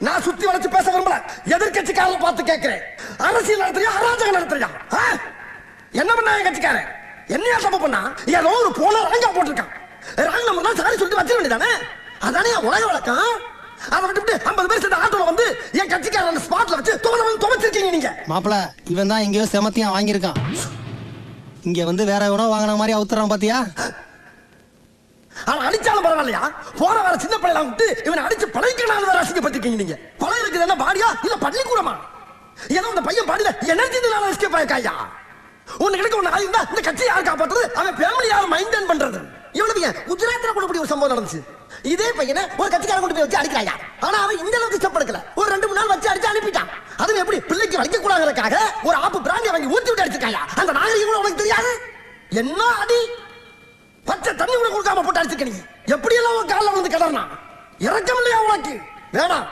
நான் சுத்தி வளைச்சு பேச விரும்பல. எதிர்கட்சிக்காரன் பார்த்து கேட்கிறேன் அரசியல் நடத்துறியா அராஜகம் நடத்துறியா? ஆ? என்ன பண்ணா என் கட்சிக்காரன்? என்னையா தப்பு பண்ணா? ஏதோ ஒரு போன ரங்கா போட்டிருக்கான். ராங் நம்பர் தான் சாரி சொல்லிட்டு வச்சிட வேண்டியதானே? அதானே உலக வழக்கம்? அதை விட்டுவிட்டு ஐம்பது பேர் சேர்ந்த ஆட்டோல வந்து என் கட்சிக்காரன் அந்த ஸ்பாட்ல வச்சு துவன வந்து துவைச்சிருக்கீங்க நீங்க. மாப்பிள இவன் தான் எங்கேயோ செமத்தியா வாங்கியிருக்கான். இங்க வந்து வேற எவனோ வாங்கின மாதிரி அவுத்துறான் பாத்தியா? அவன் அடிச்சாலும் பரவாயில்லையா? போற வர சின்ன பிள்ளைலாம் விட்டு இவனை அடிச்சு பழைக்கணும் வேற அசிங்கப்பட்டிருக்கீங்க நீங்க. பழைய இருக்குது என்ன பாடியா? இல்ல பள்ளிக்கூடமா? ஏதோ இந்த பையன் பாடியில எனர்ஜி எஸ்கேப் ஆயிருக்காயா ஒண்ணு கிடைக்க ஒண்ணு ஆயிருந்தா இந்த கட்சி யார் காப்பாத்துறது? அவன் ஃபேமிலி யார் மெயின்டைன் பண்றது? இவ்வளவு ஏன்? குஜராத்ல கூட இப்படி ஒரு சம்பவம் நடந்துச்சு. இதே பையனை ஒரு கட்சிக்காரன் கொண்டு போய் வச்சு அடிக்கிறாயா? ஆனா அவன் இந்த அளவுக்கு ஸ்டெப் எடுக்கல ஒரு ரெண்டு மூணு நாள் வச்சு அடிச்சு அனுப்பிட்டான். அதுவும் எப்படி பிள்ளைக்கு வலிக்க கூடாதுக்காக ஒரு ஆப்பு பிராண்டி வாங்கி ஊத்தி விட்டு அடிச்சிருக்காயா? அந்த நாகரிகம் கூட உனக்கு தெரியாது? என்ன அடி? பச்சை தண்ணி கூட கொடுக்காம போட்டு அடிச்சுக்க நீ. எப்படி எல்லாம் காலில் வந்து கிடறான்? இறக்கம் இல்லையா உனக்கு? வேணாம்.